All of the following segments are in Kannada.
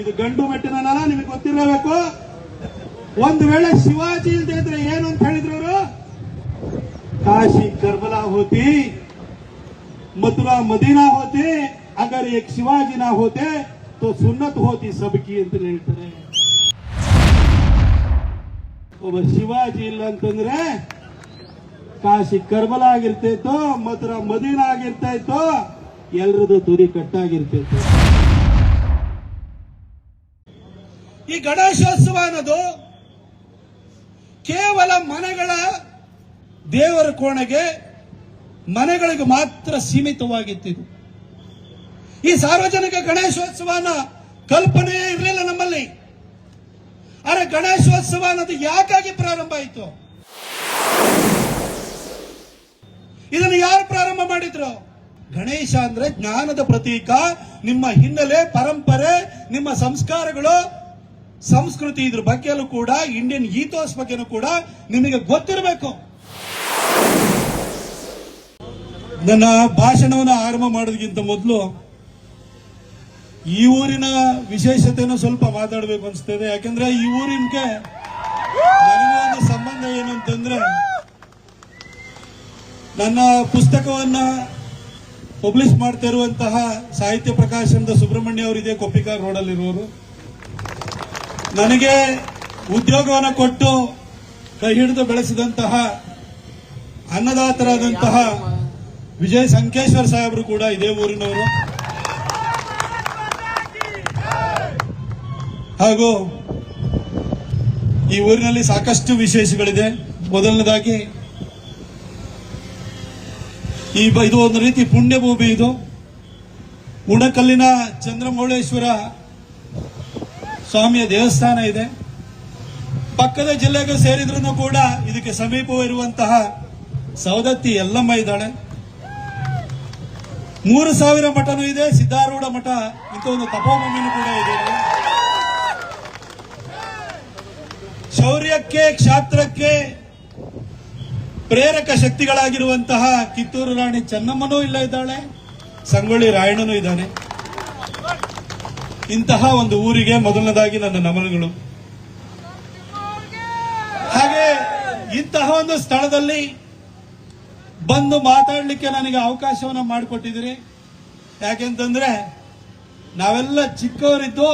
ಇದು ಗಂಡು ಮೆಟ್ಟಿನ ನಲ ನಿಮಗೆ ಗೊತ್ತಿರಬೇಕು? ಒಂದು ವೇಳೆ ಶಿವಾಜಿ ಇಲ್ದೇ ಇದ್ರೆ ಏನು ಅಂತ ಹೇಳಿದ್ರು ಕಾಶಿ ಕರ್ಬಲಾ ಹೋತಿ, ಮಥುರಾ ಮದೀನಾ ಹೋತಿ, ಅಗರ್ ಏಕ್ ಶಿವಾಜಿನ ಹೋತೆ, ತೋ ಸುನ್ನತ್ ಹೋತಿ ಸಬಕಿ ಅಂತ ಹೇಳ್ತಾರೆ. ಒಬ್ಬ ಶಿವಾಜಿ ಇಲ್ಲ ಅಂತಂದ್ರೆ ಕಾಶಿ ಕರ್ಬಲ ಆಗಿರ್ತಾ ಇತ್ತು ಮಥುರಾ ಮದೀನಾ ಆಗಿರ್ತಾ ಇತ್ತು ಎಲ್ರದ್ದು ತುರಿ ಕಟ್ಟಾಗಿರ್ತಿತ್ತು ಈ ಗಣೇಶೋತ್ಸವ ಅನ್ನೋದು ಕೇವಲ ಮನೆಗಳ ದೇವರ ಕೋಣೆಗೆ ಮನೆಗಳಿಗೆ ಮಾತ್ರ ಸೀಮಿತವಾಗಿತ್ತಿದು. ಈ ಸಾರ್ವಜನಿಕ ಗಣೇಶೋತ್ಸವನ ಕಲ್ಪನೆಯೇ ಇರಲಿಲ್ಲ ನಮ್ಮಲ್ಲಿ. ಆದರೆ ಗಣೇಶೋತ್ಸವ ಅನ್ನೋದು ಯಾಕಾಗಿ ಪ್ರಾರಂಭ ಆಯಿತು? ಇದನ್ನು ಯಾರು ಪ್ರಾರಂಭ ಮಾಡಿದ್ರು? ಗಣೇಶ ಅಂದ್ರೆ ಜ್ಞಾನದ ಪ್ರತೀಕ. ನಿಮ್ಮ ಹಿನ್ನೆಲೆ, ಪರಂಪರೆ, ನಿಮ್ಮ ಸಂಸ್ಕಾರಗಳು ಸಂಸ್ಕೃತಿ ಇದ್ರ ಬಗ್ಗೆಯೂ ಕೂಡ ಇಂಡಿಯನ್ ಈಥೋಸ್ ಬಗ್ಗೆನೂ ಕೂಡ ನಿಮಗೆ ಗೊತ್ತಿರಬೇಕು. ನನ್ನ ಭಾಷಣವನ್ನು ಆರಂಭ ಮಾಡೋದಕ್ಕಿಂತ ಮೊದಲು ಈ ಊರಿನ ವಿಶೇಷತೆಯನ್ನು ಸ್ವಲ್ಪ ಮಾತಾಡಬೇಕು ಅನಿಸ್ತದೆ. ಯಾಕಂದ್ರೆ ಈ ಊರಿನಗೆ ನನಗೊಂದು ಸಂಬಂಧ ಏನು ಅಂತಂದ್ರೆ, ನನ್ನ ಪುಸ್ತಕವನ್ನ ಪಬ್ಲಿಷ್ ಮಾಡ್ತಾ ಇರುವಂತಹ ಸಾಹಿತ್ಯ ಪ್ರಕಾಶನದ ಸುಬ್ರಹ್ಮಣ್ಯ ಅವರಿದೆ ಕೊಪ್ಪಿಕಾರ್ ರೋಡಲ್ಲಿರುವವರು ನನಗೆ ಉದ್ಯೋಗವನ್ನು ಕೊಟ್ಟು ಕೈ ಹಿಡಿದು ಬೆಳೆಸಿದಂತಹ ಅನ್ನದಾತರಾದಂತಹ ವಿಜಯ್ ಸಂಕೇಶ್ವರ್ ಸಾಹೇಬರು ಕೂಡ ಇದೇ ಊರಿನವರು. ಹಾಗೂ ಈ ಊರಿನಲ್ಲಿ ಸಾಕಷ್ಟು ವಿಶೇಷಗಳಿದೆ. ಮೊದಲನೇದಾಗಿ ಈ ಇದು ಒಂದು ರೀತಿ ಪುಣ್ಯಭೂಮಿ ಇದು. ಉಣಕಲ್ಲಿನ ಚಂದ್ರಮೌಳೇಶ್ವರ ಸ್ವಾಮಿಯ ದೇವಸ್ಥಾನ ಇದೆ. ಪಕ್ಕದ ಜಿಲ್ಲೆಗೆ ಸೇರಿದ್ರು ಕೂಡ ಇದಕ್ಕೆ ಸಮೀಪವಿರುವಂತಹ ಸವದತ್ತಿ ಎಲ್ಲಮ್ಮ ಇದ್ದಾಳೆ. ಮೂರು ಸಾವಿರ ಮಠನೂ ಇದೆ ಸಿದ್ಧಾರೂಢ ಮಠ ಇಂಥ ಒಂದು ತಪೋಭೂಮಿನೂ ಕೂಡ ಇದೆ. ಶೌರ್ಯಕ್ಕೆ, ಕ್ಷಾತ್ರಕ್ಕೆ ಪ್ರೇರಕ ಶಕ್ತಿಗಳಾಗಿರುವಂತಹ ಕಿತ್ತೂರು ರಾಣಿ ಚೆನ್ನಮ್ಮನೂ ಇಲ್ಲ ಇದ್ದಾಳೆ, ಸಂಗೊಳ್ಳಿ ರಾಯಣ್ಣನೂ ಇದ್ದಾನೆ. ಇಂತಹ ಒಂದು ಊರಿಗೆ ಮೊದಲನೇದಾಗಿ ನನ್ನ ನಮನಗಳು. ಹಾಗೆ ಇಂತಹ ಒಂದು ಸ್ಥಳದಲ್ಲಿ ಬಂದು ಮಾತಾಡಲಿಕ್ಕೆ ನನಗೆ ಅವಕಾಶವನ್ನು ಮಾಡಿಕೊಟ್ಟಿದ್ದೀರಿ. ಯಾಕೆಂತಂದ್ರೆ ನಾವೆಲ್ಲ ಚಿಕ್ಕವರಿದ್ದು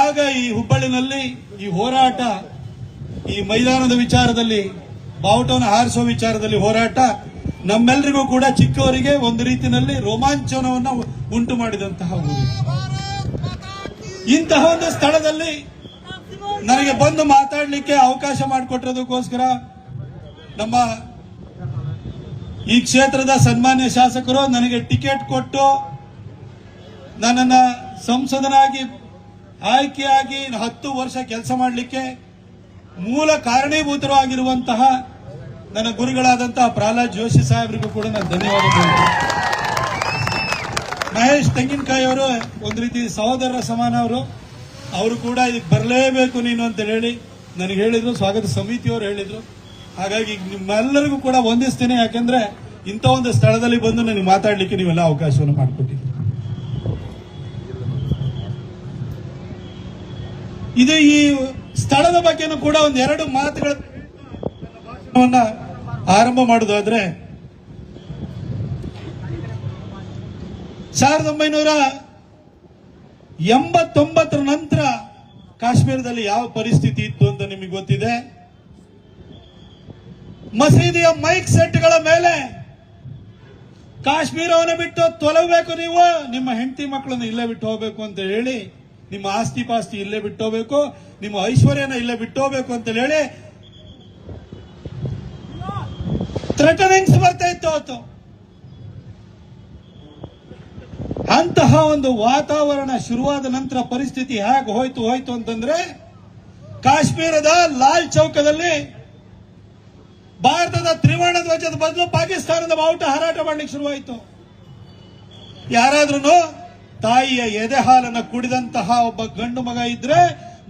ಆಗ ಈ ಹುಬ್ಬಳ್ಳಿನಲ್ಲಿ ಈ ಹೋರಾಟ, ಈ ಮೈದಾನದ ವಿಚಾರದಲ್ಲಿ, ಬಾವುಟವನ್ನು ಹಾರಿಸುವ ವಿಚಾರದಲ್ಲಿ ಹೋರಾಟ ನಮ್ಮೆಲ್ಲರಿಗೂ ಕೂಡ ಚಿಕ್ಕವರಿಗೆ ಒಂದು ರೀತಿಯಲ್ಲಿ ರೋಮಾಂಚನವನ್ನ ಉಂಟು ಮಾಡಿದಂತಹ ಊರು. ಇಂತಹ ಒಂದು ಸ್ಥಳದಲ್ಲಿ ನನಗೆ ಬಂದು ಮಾತಾಡಲಿಕ್ಕೆ ಅವಕಾಶ ಮಾಡಿಕೊಟ್ಟಿರೋದಕ್ಕೋಸ್ಕರ ನಮ್ಮ ಈ ಕ್ಷೇತ್ರದ ಸನ್ಮಾನ್ಯ ಶಾಸಕರು ನನಗೆ ಟಿಕೆಟ್ ಕೊಟ್ಟು ನನ್ನನ್ನು ಸಂಸದನಾಗಿ ಆಯ್ಕೆಯಾಗಿ ಹತ್ತು ವರ್ಷ ಕೆಲಸ ಮಾಡಲಿಕ್ಕೆ ಮೂಲ ಕಾರಣೀಭೂತರು ಆಗಿರುವಂತಹ ನನ್ನ ಗುರುಗಳಾದಂತಹ ಪ್ರಹ್ಲಾದ್ ಜೋಶಿ ಸಾಹೇಬರಿಗೂ ಕೂಡ ನಾನು ಧನ್ಯವಾದ ಮಹೇಶ್ ತೆಂಗಿನಕಾಯಿ ಅವರು ಒಂದು ರೀತಿ ಸಹೋದರರ ಸಮಾನ ಅವರು. ಅವರು ಕೂಡ ಇದಕ್ಕೆ ಬರಲೇಬೇಕು ನೀನು ಅಂತ ಹೇಳಿ ನನಗೆ ಹೇಳಿದ್ರು, ಸ್ವಾಗತ ಸಮಿತಿಯವರು ಹೇಳಿದ್ರು. ಹಾಗಾಗಿ ನಿಮ್ಮೆಲ್ಲರಿಗೂ ಕೂಡ ವಂದಿಸ್ತೇನೆ, ಯಾಕೆಂದ್ರೆ ಇಂಥ ಒಂದು ಸ್ಥಳದಲ್ಲಿ ಬಂದು ನನಗೆ ಮಾತಾಡಲಿಕ್ಕೆ ನೀವೆಲ್ಲ ಅವಕಾಶವನ್ನು ಮಾಡಿಕೊಟ್ಟಿದ್ದೀರಿ. ಇದು ಈ ಸ್ಥಳದ ಬಗ್ಗೆನೂ ಕೂಡ ಒಂದೆರಡು ಮಾತುಗಳ ಆರಂಭ ಮಾಡುವುದಾದ್ರೆ ಸಾವಿರದ ಒಂಬೈನೂರ ಎಂಬತ್ತೊಂಬತ್ತರ ನಂತರ ಕಾಶ್ಮೀರದಲ್ಲಿ ಯಾವ ಪರಿಸ್ಥಿತಿ ಇತ್ತು ಅಂತ ನಿಮಗೆ ಗೊತ್ತಿದೆ? ಮಸೀದಿಯ ಮೈಕ್ ಸೆಟ್ಗಳ ಮೇಲೆ ಕಾಶ್ಮೀರವನ್ನು ಬಿಟ್ಟು ತೊಲಗಬೇಕು ನೀವು, ನಿಮ್ಮ ಹೆಂಡತಿ ಮಕ್ಕಳನ್ನು ಇಲ್ಲೇ ಬಿಟ್ಟು ಹೋಗ್ಬೇಕು ಅಂತ ಹೇಳಿ, ನಿಮ್ಮ ಆಸ್ತಿ ಪಾಸ್ತಿ ಇಲ್ಲೇ ಬಿಟ್ಟು ಹೋಗ್ಬೇಕು, ನಿಮ್ಮ ಐಶ್ವರ್ಯನ ಇಲ್ಲೇ ಬಿಟ್ಟು ಹೋಗ್ಬೇಕು ಅಂತ ಹೇಳಿ ಥ್ರೆಟನಿಂಗ್ಸ್ ಬರ್ತಾ ಇತ್ತು ಅವತ್ತು. ಅಂತಹ ಒಂದು ವಾತಾವರಣ ಶುರುವಾದ ನಂತರ ಪರಿಸ್ಥಿತಿ ಹೇಗೆ ಹೋಯ್ತು ಹೋಯ್ತು ಅಂತಂದ್ರೆ, ಕಾಶ್ಮೀರದ ಲಾಲ್ ಚೌಕದಲ್ಲಿ ಭಾರತದ ತ್ರಿವರ್ಣ ಧ್ವಜದ ಬದಲು ಪಾಕಿಸ್ತಾನದ ಬಾವುಟ ಹಾರಾಟ ಮಾಡಲಿಕ್ಕೆ ಶುರುವಾಯಿತು. ಯಾರಾದ್ರೂ ತಾಯಿಯ ಎದೆ ಹಾಲನ್ನ ಕುಡಿದಂತಹ ಒಬ್ಬ ಗಂಡು ಮಗ ಇದ್ರೆ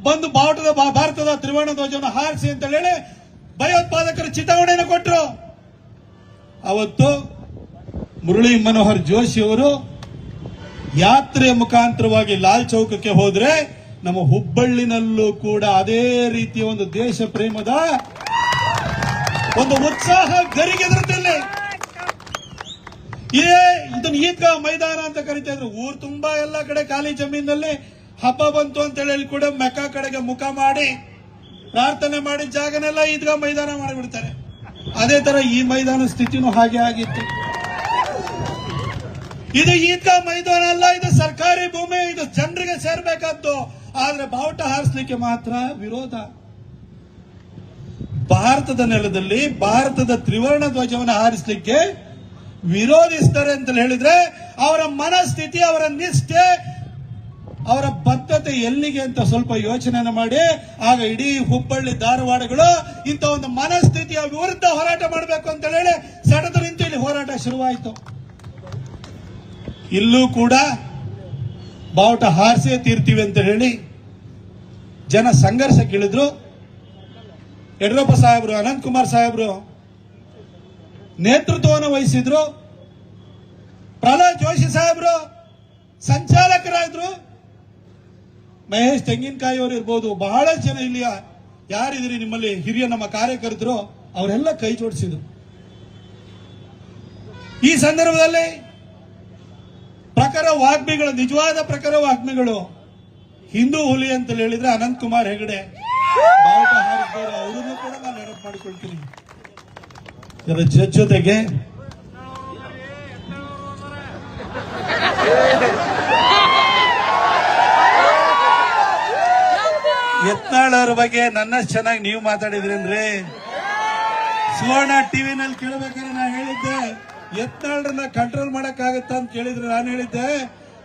ಬಂದು ಬಾವುಟದ ಭಾರತದ ತ್ರಿವರ್ಣ ಧ್ವಜವನ್ನು ಹಾರಿಸಿ ಅಂತ ಹೇಳಿ ಭಯೋತ್ಪಾದಕರು ಚಿತಾವಣೆಯನ್ನು ಕೊಟ್ಟರು ಅವತ್ತು ಮುರಳಿ ಮನೋಹರ್ ಜೋಶಿ ಅವರು ಯಾತ್ರೆಯ ಮುಖಾಂತರವಾಗಿ ಲಾಲ್ ಚೌಕಕ್ಕೆ ಹೋದ್ರೆ ನಮ್ಮ ಹುಬ್ಬಳ್ಳಿನಲ್ಲೂ ಕೂಡ ಅದೇ ರೀತಿಯ ಒಂದು ದೇಶ ಪ್ರೇಮದ ಒಂದು ಉತ್ಸಾಹ ಗರಿಗೆದರುತ್ತಿಲ್ಲ ಇದೇ ಇದನ್ನ ಈದ್ಗಾ ಮೈದಾನ ಅಂತ ಕರಿತಾ ಇದ್ರು. ಊರ್ ತುಂಬಾ ಎಲ್ಲ ಕಡೆ ಖಾಲಿ ಜಮೀನಲ್ಲಿ ಹಬ್ಬ ಬಂತು ಅಂತ ಹೇಳಿ ಕೂಡ ಮೆಕ್ಕ ಕಡೆಗೆ ಮುಖ ಮಾಡಿ ಪ್ರಾರ್ಥನೆ ಮಾಡಿ ಜಾಗನೆಲ್ಲ ಈದ್ಗಾ ಮೈದಾನ ಮಾಡಿಬಿಡ್ತಾರೆ. ಅದೇ ತರ ಈ ಮೈದಾನ ಸ್ಥಿತಿನೂ ಹಾಗೆ ಆಗಿತ್ತು. ಇದು ಈದ್ಗಾ ಮೈದಾನ ಅಲ್ಲ ಇದು ಸರ್ಕಾರಿ ಭೂಮಿ, ಇದು ಜನರಿಗೆ ಸೇರ್ಬೇಕಂತು ಆದ್ರೆ ಬಾವುಟ ಹಾರಿಸ್ಲಿಕ್ಕೆ ಮಾತ್ರ ವಿರೋಧ. ಭಾರತದ ನೆಲದಲ್ಲಿ ಭಾರತದ ತ್ರಿವರ್ಣ ಧ್ವಜವನ್ನು ಹಾರಿಸಲಿಕ್ಕೆ ವಿರೋಧಿಸ್ತಾರೆ ಅಂತ ಹೇಳಿದ್ರೆ ಅವರ ಮನಸ್ಥಿತಿ, ಅವರ ನಿಷ್ಠೆ, ಅವರ ಬದ್ಧತೆ ಎಲ್ಲಿಗೆ ಅಂತ ಸ್ವಲ್ಪ ಯೋಚನೆ ಮಾಡಿ. ಆಗ ಇಡೀ ಹುಬ್ಬಳ್ಳಿ ಧಾರವಾಡಗಳು ಇಂಥ ಒಂದು ಮನಸ್ಥಿತಿಯ ವಿರುದ್ಧ ಹೋರಾಟ ಮಾಡಬೇಕು ಅಂತ ಹೇಳಿ ಸಡದ ನಿಂತು ಇಲ್ಲಿ ಹೋರಾಟ ಶುರುವಾಯಿತು. ಇಲ್ಲೂ ಕೂಡ ಬಾವುಟ ಹಾರಿಸೇ ತೀರ್ತೀವಿ ಅಂತ ಹೇಳಿ ಜನ ಸಂಘರ್ಷಕ್ಕಿಳಿದ್ರು ಯಡಿಯೂರಪ್ಪ ಸಾಹೇಬರು, ಅನಂತ್ ಕುಮಾರ್ ಸಾಹೇಬರು ನೇತೃತ್ವವನ್ನು ವಹಿಸಿದ್ರು. ಪ್ರಹ್ಲಾದ್ ಜೋಶಿ ಸಾಹೇಬರು ಸಂಚಾಲಕರಾದ್ರು. ಮಹೇಶ್ ತೆಂಗಿನಕಾಯಿ ಅವರು ಇರ್ಬೋದು ಬಹಳ ಜನ ಇಲ್ಲಿಯ ಯಾರಿದ್ರಿ ನಿಮ್ಮಲ್ಲಿ ಹಿರಿಯ ನಮ್ಮ ಕಾರ್ಯಕರ್ತರು, ಅವರೆಲ್ಲ ಕೈ ಜೋಡಿಸಿದ್ರು. ಈ ಸಂದರ್ಭದಲ್ಲಿ ಪ್ರಖರ ವಾಗ್ಮಿಗಳು ನಿಜವಾದ ಪ್ರಖರ ವಾಗ್ಮಿಗಳು ಹಿಂದೂ ಹುಲಿ ಅಂತ ಹೇಳಿದ್ರೆ ಅನಂತ್ ಕುಮಾರ್ ಹೆಗಡೆ. ಅವರನ್ನು ಕೂಡ ನಾನು ನೆನಪು ಮಾಡಿಕೊಳ್ತೀನಿ. ಇದರ ಜೊತೆಗೆ ಯತ್ನಾಳವ್ರ ಬಗ್ಗೆ ನನ್ನಷ್ಟು ಚೆನ್ನಾಗಿ ನೀವು ಮಾತಾಡಿದ್ರಿ ಅಂದ್ರೆ ಸುವರ್ಣ ಟಿವಿನಲ್ಲಿ ಕೇಳಬೇಕಾದ್ರೆ ನಾನು ಹೇಳಿದ್ದೆ. ಯತ್ನಾಳ್ರನ್ನ ಕಂಟ್ರೋಲ್ ಮಾಡಕ್ಕಾಗತ್ತ ಅಂತ ಕೇಳಿದ್ರೆ ನಾನು ಹೇಳಿದ್ದೆ,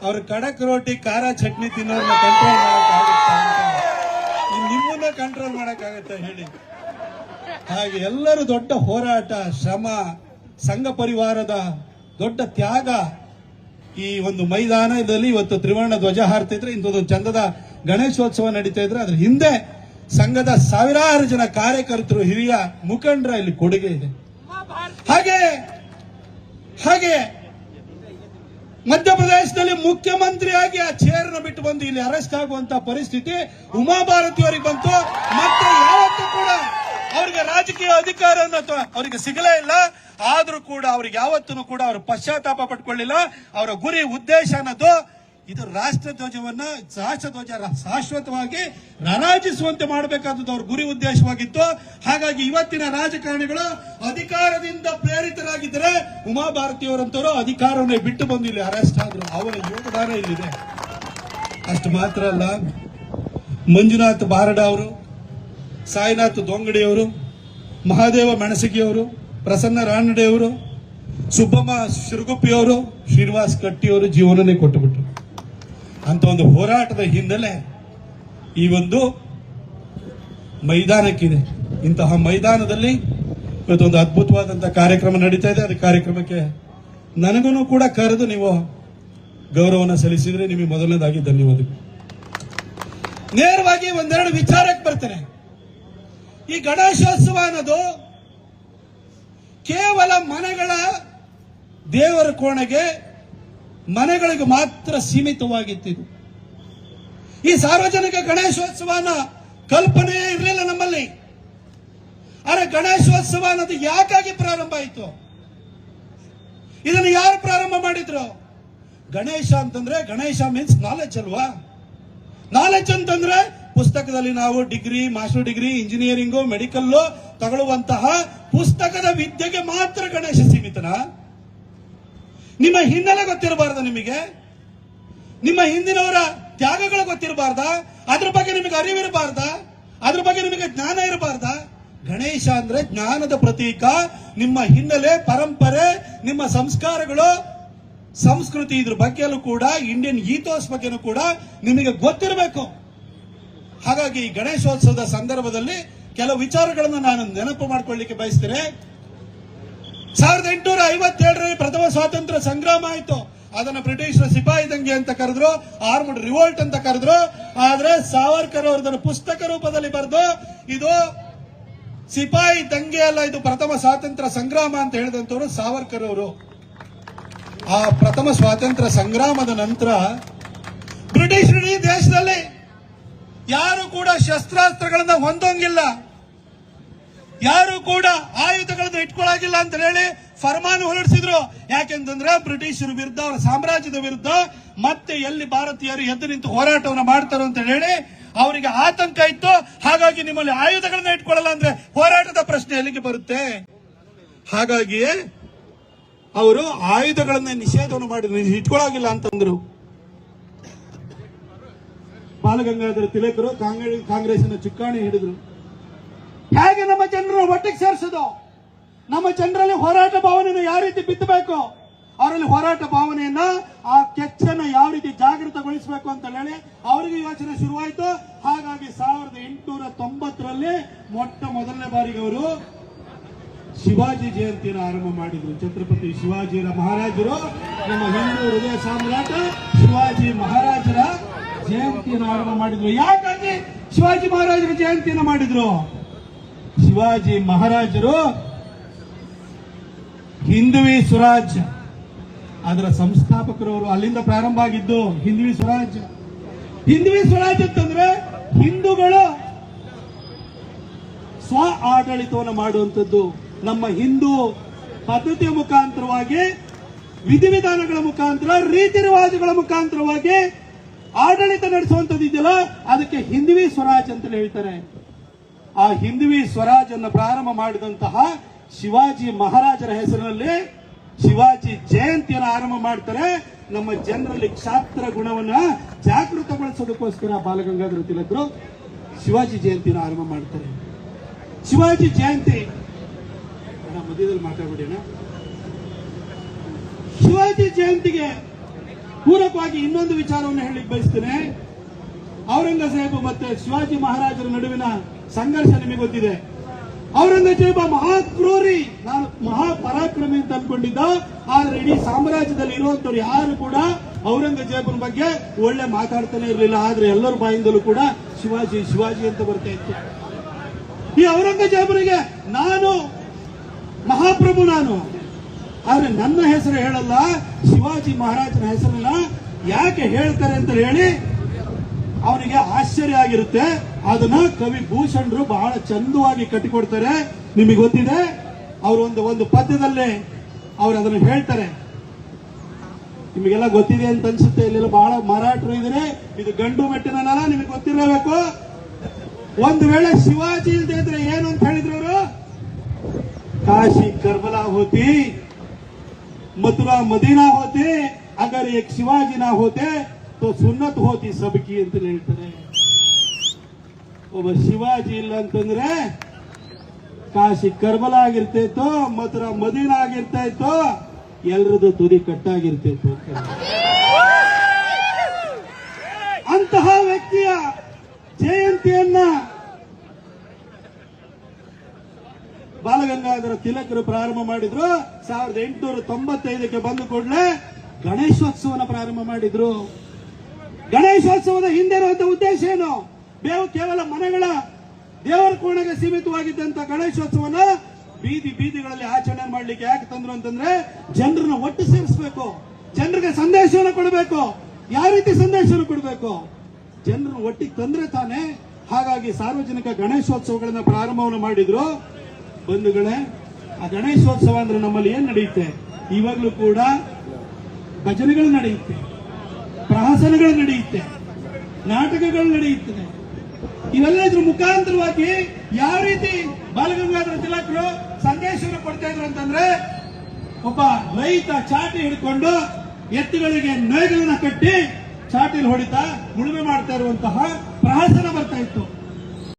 ಅವ್ರ ಕಡಕ್ ರೋಟಿ, ಖಾರ ಚಟ್ನಿ ತಿನ್ನೋರ್ನ ಕಂಟ್ರೋಲ್ ಮಾಡಕ್ಕಾಗತ್ತಾ ನಿಮ್ಮನ್ನ ಕಂಟ್ರೋಲ್ ಮಾಡಕ್ಕಾಗತ್ತ ಹೇಳಿ. ಹಾಗೆ ಎಲ್ಲರೂ ದೊಡ್ಡ ಹೋರಾಟ, ಶ್ರಮ, ಸಂಘ ಪರಿವಾರದ ದೊಡ್ಡ ತ್ಯಾಗ ಈ ಒಂದು ಮೈದಾನದಲ್ಲಿ ಇವತ್ತು ತ್ರಿವರ್ಣ ಧ್ವಜ ಹಾರ್ತಿದ್ರೆ ಇಂಥದ್ದು ಚಂದದ ಗಣೇಶೋತ್ಸವ ನಡೀತಾ ಇದ್ರೆ, ಅದ್ರ ಹಿಂದೆ ಸಂಘದ ಸಾವಿರಾರು ಜನ ಕಾರ್ಯಕರ್ತರು, ಹಿರಿಯ ಮುಖಂಡರ ಇಲ್ಲಿ ಕೊಡುಗೆ ಇದೆ. ಹಾಗೆ ಹಾಗೆ ಮಧ್ಯಪ್ರದೇಶದಲ್ಲಿ ಮುಖ್ಯಮಂತ್ರಿಯಾಗಿ ಆ ಚೇರ್ನ ಬಿಟ್ಟು ಬಂದು ಇಲ್ಲಿ ಅರೆಸ್ಟ್ ಆಗುವಂತ ಪರಿಸ್ಥಿತಿ ಉಮಾಭಾರತಿ ಅವರಿಗೆ ಬಂತು. ಮತ್ತೆ ಯಾವತ್ತೂ ಕೂಡ ಅವರಿಗೆ ರಾಜಕೀಯ ಅಥವಾ ಅವರಿಗೆ ಸಿಗಲೇ ಇಲ್ಲ. ಆದ್ರೂ ಕೂಡ ಅವ್ರಿಗೆ ಯಾವತ್ತೂ ಕೂಡ ಅವರು ಪಶ್ಚಾತ್ತಾಪ ಪಟ್ಕೊಳ್ಳಿಲ್ಲ. ಅವರ ಗುರಿ ಉದ್ದೇಶ ಅನ್ನೋದು ಇದು ರಾಷ್ಟ್ರ ಧ್ವಜವನ್ನ ರಾಷ್ಟ್ರ ಧ್ವಜ ಶಾಶ್ವತವಾಗಿ ರಾರಾಜಿಸುವಂತೆ ಮಾಡಬೇಕಾದದ್ದು ಅವ್ರ ಗುರಿ ಉದ್ದೇಶವಾಗಿತ್ತು. ಹಾಗಾಗಿ ಇವತ್ತಿನ ರಾಜಕಾರಣಿಗಳು ಅಧಿಕಾರದಿಂದ ಪ್ರೇರಿತರಾಗಿದ್ದರೆ ಉಮಾಭಾರತಿಯವರಂತವರು ಅಧಿಕಾರವನ್ನೇ ಬಿಟ್ಟು ಬಂದು ಇಲ್ಲಿ ಅರೆಸ್ಟ್ ಆದ್ರು. ಅವರ ಯೋಗದಾನ ಇಲ್ಲಿದೆ. ಅಷ್ಟು ಮಾತ್ರ ಅಲ್ಲ. ಮಂಜುನಾಥ್ ಬಾರಡ ಅವರು, ಸಾಯಿನಾಥ್ ದೊಂಗಡಿಯವರು ಮಹಾದೇವ ಮೆಣಸಗಿಯವರು ಪ್ರಸನ್ನ ರಾನಡೆಯವರು ಸುಬ್ಬಮ್ಮ ಶಿರುಗುಪ್ಪಿಯವರು ಶ್ರೀನಿವಾಸ್ ಕಟ್ಟಿಯವರು ಜೀವನನೇ ಕೊಟ್ಟುಬಿಟ್ರು. ಅಂತ ಒಂದು ಹೋರಾಟದ ಹಿನ್ನೆಲೆ ಈ ಒಂದು ಮೈದಾನಕ್ಕಿದೆ. ಇಂತಹ ಮೈದಾನದಲ್ಲಿ ಇವತ್ತೊಂದು ಅದ್ಭುತವಾದಂತಹ ಕಾರ್ಯಕ್ರಮ ನಡೀತಾ ಇದೆ. ಅದು ಕಾರ್ಯಕ್ರಮಕ್ಕೆ ನನಗೂ ಕೂಡ ಕರೆದು ನೀವು ಗೌರವನ ಸಲ್ಲಿಸಿದ್ರೆ ನಿಮಗೆ ಮೊದಲನೇದಾಗಿ ಧನ್ಯವಾದಗಳು. ನೇರವಾಗಿ ಒಂದೆರಡು ವಿಚಾರಕ್ಕೆ ಬರ್ತೇನೆ. ಈ ಗಣೇಶೋತ್ಸವ ಅನ್ನೋದು ಕೇವಲ ಮನೆಗಳ ದೇವರ ಕೋಣೆಗೆ ಮನೆಗಳಿಗೆ ಮಾತ್ರ ಸೀಮಿತವಾಗಿತ್ತು ಈ ಸಾರ್ವಜನಿಕ ಗಣೇಶೋತ್ಸವನ ಕಲ್ಪನೆ ಇರಲಿಲ್ಲ ನಮ್ಮಲ್ಲಿ. ಆದರೆ ಗಣೇಶೋತ್ಸವ ಅನ್ನೋದು ಯಾಕಾಗಿ ಪ್ರಾರಂಭ ಆಯಿತು? ಇದನ್ನು ಯಾರು ಪ್ರಾರಂಭ ಮಾಡಿದ್ರು? ಗಣೇಶ ಅಂತಂದ್ರೆ, ಗಣೇಶ ಮೀನ್ಸ್ ನಾಲೆಜ್ ಅಲ್ವಾ? ನಾಲೆಜ್ ಅಂತಂದ್ರೆ, ಪುಸ್ತಕದಲ್ಲಿ ನಾವು degree, master degree, engineering medical ತಗೊಳ್ಳುವಂತಹ ಪುಸ್ತಕದ ವಿದ್ಯೆಗೆ ಮಾತ್ರ ಗಣೇಶ ಸೀಮಿತನ? ನಿಮ್ಮ ಹಿನ್ನೆಲೆ ಗೊತ್ತಿರಬಾರ್ದ ನಿಮಗೆ. ನಿಮ್ಮ ಹಿಂದಿನವರ ತ್ಯಾಗಗಳು ಗೊತ್ತಿರಬಾರ್ದ. ಅದ್ರ ಬಗ್ಗೆ ನಿಮಗೆ ಅರಿವಿರಬಾರ್ದ ಅದ್ರ ಬಗ್ಗೆ ನಿಮಗೆ ಜ್ಞಾನ ಇರಬಾರ್ದ. ಗಣೇಶ ಅಂದ್ರೆ ಜ್ಞಾನದ ಪ್ರತೀಕ. ನಿಮ್ಮ ಹಿನ್ನೆಲೆ, ಪರಂಪರೆ, ನಿಮ್ಮ ಸಂಸ್ಕಾರಗಳು, ಸಂಸ್ಕೃತಿ ಇದ್ರ ಬಗ್ಗೆಯೂ ಕೂಡ ಇಂಡಿಯನ್ ಈಥೋಸ್ ಬಗ್ಗೆನೂ ಕೂಡ ನಿಮಗೆ ಗೊತ್ತಿರಬೇಕು. ಹಾಗಾಗಿ ಈ ಗಣೇಶೋತ್ಸವದ ಸಂದರ್ಭದಲ್ಲಿ ಕೆಲವು ವಿಚಾರಗಳನ್ನು ನಾನು ನೆನಪು ಮಾಡ್ಕೊಳ್ಳಿಕ್ಕೆ ಬಯಸ್ತೇನೆ. ಸಾವಿರದ ಎಂಟುನೂರ ಐವತ್ತೇಳರಲ್ಲಿ ಪ್ರಥಮ ಸ್ವಾತಂತ್ರ್ಯ ಸಂಗ್ರಾಮ ಆಯಿತು. ಅದನ್ನ ಬ್ರಿಟಿಷರ ಸಿಪಾಯಿ ದಂಗೆ ಅಂತ ಕರೆದ್ರು, ಆರ್ಮಡ್ ರಿವೋಲ್ಟ್ ಅಂತ ಕರೆದ್ರು. ಆದ್ರೆ ಸಾವರ್ಕರ್ ಅವರದನ್ನು ಪುಸ್ತಕ ರೂಪದಲ್ಲಿ ಬರೆದು, ಇದು ಸಿಪಾಯಿ ದಂಗೆ ಅಲ್ಲ, ಇದು ಪ್ರಥಮ ಸ್ವಾತಂತ್ರ್ಯ ಸಂಗ್ರಾಮ ಅಂತ ಹೇಳಿದಂತವರು ಸಾವರ್ಕರ್ ಅವರು. ಆ ಪ್ರಥಮ ಸ್ವಾತಂತ್ರ್ಯ ಸಂಗ್ರಾಮದ ನಂತರ ಬ್ರಿಟಿಷರು ಈ ದೇಶದಲ್ಲಿ ಯಾರು ಕೂಡ ಶಸ್ತ್ರಾಸ್ತ್ರಗಳನ್ನ ಹೊಂದೋಂಗಿಲ್ಲ. ಯಾರು ಕೂಡ ಆಯುಧಗಳನ್ನು ಇಟ್ಕೊಳ್ಳಾಗಿಲ್ಲ ಅಂತ ಹೇಳಿ ಫರ್ಮಾನ್ ಹೊರಡಿಸಿದ್ರು. ಯಾಕೆಂತಂದ್ರೆ ಬ್ರಿಟಿಷರ ವಿರುದ್ಧ, ಅವರ ಸಾಮ್ರಾಜ್ಯದ ವಿರುದ್ಧ ಮತ್ತೆ ಎಲ್ಲಿ ಭಾರತೀಯರು ಎದ್ದು ನಿಂತು ಹೋರಾಟವನ್ನು ಮಾಡ್ತಾರೋ ಅಂತ ಹೇಳಿ ಅವರಿಗೆ ಆತಂಕ ಇತ್ತು. ಹಾಗಾಗಿ ನಿಮ್ಮಲ್ಲಿ ಆಯುಧಗಳನ್ನ ಇಟ್ಕೊಳ್ಳಲ್ಲ ಅಂದ್ರೆ ಹೋರಾಟದ ಪ್ರಶ್ನೆ ಎಲ್ಲಿಗೆ ಬರುತ್ತೆ? ಹಾಗಾಗಿಯೇ ಅವರು ಆಯುಧಗಳನ್ನ ನಿಷೇಧವನ್ನು ಮಾಡಿ ಇಟ್ಕೊಳ್ಳಾಗಿಲ್ಲ ಅಂತಂದ್ರು. ಬಾಲಗಂಗಾಧರ ತಿಲಕರು ಕಾಂಗ್ರೆಸ್ ಕಾಂಗ್ರೆಸ್ನ ಚುಕ್ಕಾಣಿ ಹಿಡಿದ್ರು. ಹೇಗೆ ನಮ್ಮ ಜನರನ್ನು ಒಟ್ಟಿಗೆ ಸೇರಿಸೋದು? ನಮ್ಮ ಜನರಲ್ಲಿ ಹೋರಾಟ ಭಾವನೆಯನ್ನು ಯಾವ ರೀತಿ ಬಿತ್ತಬೇಕು? ಅವರಲ್ಲಿ ಹೋರಾಟ ಭಾವನೆಯನ್ನ ಆ ಕೆಚ್ಚನ್ನ ಯಾವ ರೀತಿ ಜಾಗೃತಗೊಳಿಸಬೇಕು ಅಂತ ಹೇಳಿ ಅವರಿಗೆ ಯೋಚನೆ ಶುರುವಾಯಿತು. ಹಾಗಾಗಿ ಸಾವಿರದ ಎಂಟುನೂರ ತೊಂಬತ್ತರಲ್ಲಿ ಮೊಟ್ಟ ಮೊದಲನೇ ಬಾರಿಗೆ ಅವರು ಶಿವಾಜಿ ಜಯಂತಿಯನ್ನು ಆರಂಭ ಮಾಡಿದ್ರು. ಛತ್ರಪತಿ ಶಿವಾಜಿ ಮಹಾರಾಜರು, ನಮ್ಮ ಹಿಂದೂ ಹೃದಯ ಸಾಮ್ರಾಟ ಶಿವಾಜಿ ಮಹಾರಾಜರ ಜಯಂತಿಯನ್ನು ಆರಂಭ ಮಾಡಿದ್ರು. ಯಾಕಾಗಿ ಶಿವಾಜಿ ಮಹಾರಾಜರ ಜಯಂತಿಯನ್ನು ಮಾಡಿದ್ರು? ಶಿವಾಜಿ ಮಹಾರಾಜರು ಹಿಂದುವಿ ಸ್ವರಾಜ್. ಅದರ ಸಂಸ್ಥಾಪಕರವರು ಅಲ್ಲಿಂದ ಪ್ರಾರಂಭ ಆಗಿದ್ದು ಹಿಂದುವಿ ಸ್ವರಾಜ್. ಹಿಂದುವಿ ಸ್ವರಾಜ್ ಅಂತಂದ್ರೆ ಹಿಂದೂಗಳು ಸ್ವ ಆಡಳಿತವನ್ನು ಮಾಡುವಂಥದ್ದು. ನಮ್ಮ ಹಿಂದೂ ಪದ್ಧತಿಯ ಮುಖಾಂತರವಾಗಿ, ವಿಧಿವಿಧಾನಗಳ ಮುಖಾಂತರ ರೀತಿ ರಿವಾಜುಗಳ ಮುಖಾಂತರವಾಗಿ ಆಡಳಿತ ನಡೆಸುವಂಥದ್ದು ಇದೆಯಲ್ಲ, ಅದಕ್ಕೆ ಹಿಂದುವಿ ಸ್ವರಾಜ್ ಅಂತ ಹೇಳ್ತಾರೆ. ಆ ಹಿಂದುವಿ ಸ್ವರಾಜ್ ಅನ್ನು ಪ್ರಾರಂಭ ಮಾಡಿದಂತಹ ಶಿವಾಜಿ ಮಹಾರಾಜರ ಹೆಸರಿನಲ್ಲಿ ಶಿವಾಜಿ ಜಯಂತಿಯನ್ನು ಆರಂಭ ಮಾಡ್ತಾರೆ. ನಮ್ಮ ಜನರಲ್ಲಿ ಕ್ಷಾತ್ರ ಗುಣವನ್ನ ಜಾಗೃತಗೊಳಿಸೋದಕ್ಕೋಸ್ಕರ ಬಾಲಗಂಗಾಧರ ತಿಲಕರು ಶಿವಾಜಿ ಜಯಂತಿಯನ್ನು ಆರಂಭ ಮಾಡ್ತಾರೆ. ಶಿವಾಜಿ ಜಯಂತಿ ಮಧ್ಯದಲ್ಲಿ ಮಾತಾಡ್ಬಿಡಿ. ಶಿವಾಜಿ ಜಯಂತಿಗೆ ಪೂರಕವಾಗಿ ಇನ್ನೊಂದು ವಿಚಾರವನ್ನು ಹೇಳಿಕ್ ಬಯಸ್ತೇನೆ. ಔರಂಗಜೇಬ್ ಮತ್ತೆ ಶಿವಾಜಿ ಮಹಾರಾಜರ ನಡುವಿನ ಸಂಘರ್ಷ ನಿಮಗೆ ಗೊತ್ತಿದೆ. ಔರಂಗಜೇಬ ಮಹಾಕ್ರೂರಿ ನಾನು ಮಹಾಪರಾಕ್ರಮಿ ಅಂತ ಅನ್ಕೊಂಡಿದ್ದ ಆದ್ರೆ ಇಡೀ ಸಾಮ್ರಾಜ್ಯದಲ್ಲಿ ಇರುವಂತವ್ರು ಯಾರು ಕೂಡ ಔರಂಗಜೇಬನ ಬಗ್ಗೆ ಒಳ್ಳೆ ಮಾತಾಡ್ತಾನೆ ಇರಲಿಲ್ಲ. ಆದ್ರೆ ಎಲ್ಲರ ಬಾಯಿಂದಲೂ ಕೂಡ ಶಿವಾಜಿ ಶಿವಾಜಿ ಅಂತ ಬರ್ತಾ ಇತ್ತು. ಈ ಔರಂಗಜೇಬನಿಗೆ ನಾನು ಮಹಾಪ್ರಭು ನಾನು. ಆದ್ರೆ ನನ್ನ ಹೆಸರು ಹೇಳಲ್ಲ. ಶಿವಾಜಿ ಮಹಾರಾಜನ ಹೆಸರನ್ನ ಯಾಕೆ ಹೇಳ್ತಾರೆ ಅಂತ ಹೇಳಿ ಅವನಿಗೆ ಆಶ್ಚರ್ಯ ಆಗಿರುತ್ತೆ ಅದನ್ನ ಕವಿ ಭೂಷಣರು ಬಹಳ ಚಂದವಾಗಿ ಕಟ್ಟಿಕೊಡ್ತಾರೆ. ನಿಮಗೆ ಗೊತ್ತಿದೆ, ಅವರು ಒಂದು ಒಂದು ಪದ್ಯದಲ್ಲಿ ಅವ್ರು ಅದನ್ನು ಹೇಳ್ತಾರೆ. ನಿಮಗೆಲ್ಲ ಗೊತ್ತಿದೆ ಅಂತ ಅನ್ಸುತ್ತೆ, ಇಲ್ಲೆಲ್ಲ ಬಹಳ ಮರಾಠರು ಇದ್ರೆ ಇದು ಗಂಡು ಮೆಟ್ಟಿನ ನಿಮಗೆ ಗೊತ್ತಿರಬೇಕು. ಒಂದು ವೇಳೆ ಶಿವಾಜಿ ಅಂತ ಇದ್ರೆ ಏನು ಅಂತ ಹೇಳಿದ್ರು ಅವರು? ಕಾಶಿ ಕರ್ಬಲಾ ಹೋತಿ, ಮಥುರಾ ಮದೀನಾ ಹೋತಿ ಅಗರ್ ಏಕ್ ಶಿವಾಜಿನ ಹೋತೆ, ತೋ ಸುನ್ನತ್ ಹೋತಿ ಸಬಕಿ ಅಂತ ಹೇಳ್ತಾರೆ. ಒಬ್ಬ ಶಿವಾಜಿ ಇಲ್ಲ ಅಂತಂದ್ರೆ ಕಾಶಿ ಕರ್ಬಲ ಆಗಿರ್ತೈತೋ, ಮಥುರಾ ಮದೀನ ಆಗಿರ್ತಾ ಇತ್ತೋ ಎಲ್ರದ್ದು ತುದಿ ಕಟ್ಟಾಗಿರ್ತೈತು ಅಂತ. ಅಂತಹ ವ್ಯಕ್ತಿಯ ಜಯಂತಿಯನ್ನ ಬಾಲಗಂಗಾಧರ ತಿಲಕರು ಪ್ರಾರಂಭ ಮಾಡಿದ್ರು. ಸಾವಿರದ ಎಂಟುನೂರ ತೊಂಬತ್ತೈದಕ್ಕೆ ಬಂದ ಕೂಡಲೇ ಗಣೇಶೋತ್ಸವನ ಪ್ರಾರಂಭ ಮಾಡಿದ್ರು. ಗಣೇಶೋತ್ಸವದ ಹಿಂದೆ ಉದ್ದೇಶ ಏನು? ಕೇವಲ ಮನೆಗಳ ದೇವರ ಕೋಣೆಗೆ ಸೀಮಿತವಾಗಿದ್ದಂತ ಗಣೇಶೋತ್ಸವನ ಬೀದಿ ಬೀದಿಗಳಲ್ಲಿ ಆಚರಣೆ ಮಾಡ್ಲಿಕ್ಕೆ ಯಾಕೆ ತಂದ್ರು ಅಂತಂದ್ರೆ ಜನರನ್ನ ಒಟ್ಟು ಸೇರಿಸಬೇಕು. ಜನರಿಗೆ ಸಂದೇಶವನ್ನು ಕೊಡಬೇಕು. ಯಾವ ರೀತಿ ಸಂದೇಶವನ್ನು ಕೊಡಬೇಕು? ಜನರನ್ನು ಒಟ್ಟಿಗೆ ತಂದ್ರೆ ತಾನೇ ಹಾಗಾಗಿ ಸಾರ್ವಜನಿಕ ಗಣೇಶೋತ್ಸವಗಳನ್ನ ಪ್ರಾರಂಭವನ್ನು ಮಾಡಿದ್ರು. ಬಂಧುಗಳೇ, ಆ ಗಣೇಶೋತ್ಸವ ಅಂದ್ರೆ ನಮ್ಮಲ್ಲಿ ಏನ್ ನಡೆಯುತ್ತೆ? ಇವಾಗಲೂ ಕೂಡ ಭಜನೆಗಳು ನಡೆಯುತ್ತೆ. ಪ್ರಹಸನಗಳು ನಡೆಯುತ್ತೆ. ನಾಟಕಗಳು ನಡೆಯುತ್ತದೆ ಇವೆಲ್ಲ ಇದ್ರ ಮುಖಾಂತರವಾಗಿ ಯಾವ ರೀತಿ ಬಾಲಗಂಗಾಧರ ತಿಲಕರು ಸಂದೇಶವನ್ನು ಕೊಡ್ತಾ ಇದ್ರು ಅಂತಂದ್ರೆ, ಒಬ್ಬ ರೈತ ಚಾಟಿ ಹಿಡ್ಕೊಂಡು ಎತ್ತುಗಳಿಗೆ ನೈಗಳನ್ನ ಕಟ್ಟಿ ಚಾಟಿಲ್ ಹೊಡಿತಾ ಉಳುಮೆ ಮಾಡ್ತಾ ಇರುವಂತಹ ಪ್ರಹಸನ ಬರ್ತಾ ಇತ್ತು.